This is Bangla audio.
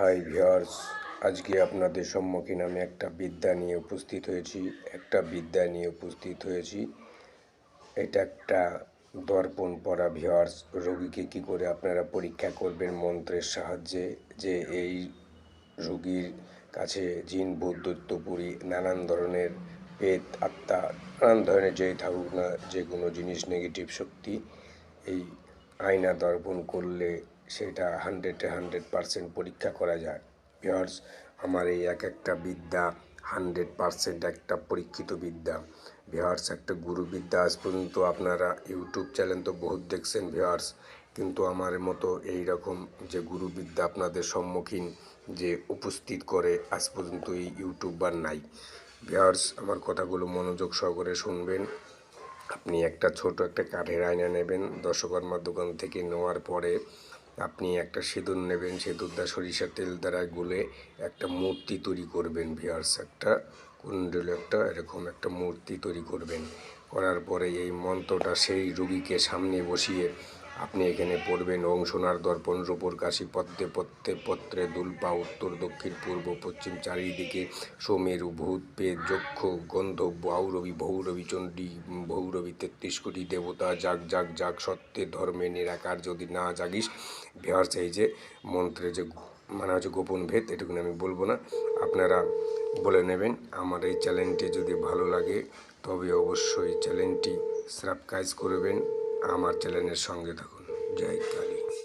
হাই ভিউয়ার্স আজকে আপনাদের সম্মুখীন আমি একটা বিদ্যা নিয়ে উপস্থিত হয়েছি। একটা বিদ্যা নিয়ে উপস্থিত হয়েছি। এটা একটা দর্পণ পড়া ভিউয়ার্স রোগীকে কি করে আপনারা পরীক্ষা করবেন মন্ত্রের সাহায্যে? যে এই রোগীর কাছে জিন ভূত নানান ধরনের পেট আত্মা, নানান ধরনের যেই থাকুক না যে কোনো জিনিস নেগেটিভ শক্তি, এই আয়না দর্পণ করলে সেটা হান্ড্রেডে হান্ড্রেড পারসেন্ট পরীক্ষা করা যায়। ভিওর্স আমার এই এক একটা বিদ্যা হান্ড্রেড পারসেন্ট একটা পরীক্ষিত বিদ্যা। ভিওর্স একটা গুরু বিদ্যা আজ পর্যন্ত আপনারা ইউটিউব চ্যানেল তো বহুত দেখছেন ভিওর্স কিন্তু আমার মতো এই রকম যে গুরু বিদ্যা আপনাদের সম্মুখীন যে উপস্থিত করে আজ পর্যন্ত এই ইউটিউবার নাই। ভিওর্স আমার কথাগুলো মনোযোগ সহকারে শুনবেন। আপনি একটা ছোট একটা কাঠের আয়না নেবেন, দশকর্মার দোকান থেকে নেওয়ার পরে আপনি একটা সিঁদুর নেবেন, সিঁদুরটা সরিষার তেল দ্বারা গুলে একটা মূর্তি তৈরি করবেন ভিয়ার্স একটা কুণ্ডল, একটা এরকম একটা মূর্তি তৈরি করবেন। করার পরে এই মন্ত্রটা সেই রুগীকে সামনে বসিয়ে আপনি এখানে পড়বেন ওং সোনার দর্পণ, রূপর কাশি, পদ্মে পত্রে পত্রে দুলপা, উত্তর, দক্ষিণ, পূর্ব, পশ্চিম, চারিদিকে সোমেরু, ভূত পেট যক্ষ গন্ধব বাউরবি বহুরবি চণ্ডী বহুরবি তেত্রিশ কোটি দেবতা, জাগ জাগ জাগ, সত্যে, ধর্মে, নিরাকার, যদি না জাগিস। ভিহার্স এই যে মন্ত্রে যে মানে হচ্ছে গোপন ভেদ, এটুকুনি আমি বলব না। আপনারা বলে নেবেন, আমার এই চ্যানেলটি যদি ভালো লাগে, তবে অবশ্যই চ্যানেলটি সাবস্ক্রাইব করবেন। আমার চ্যানেলের সঙ্গে থাকুন জয় কালী।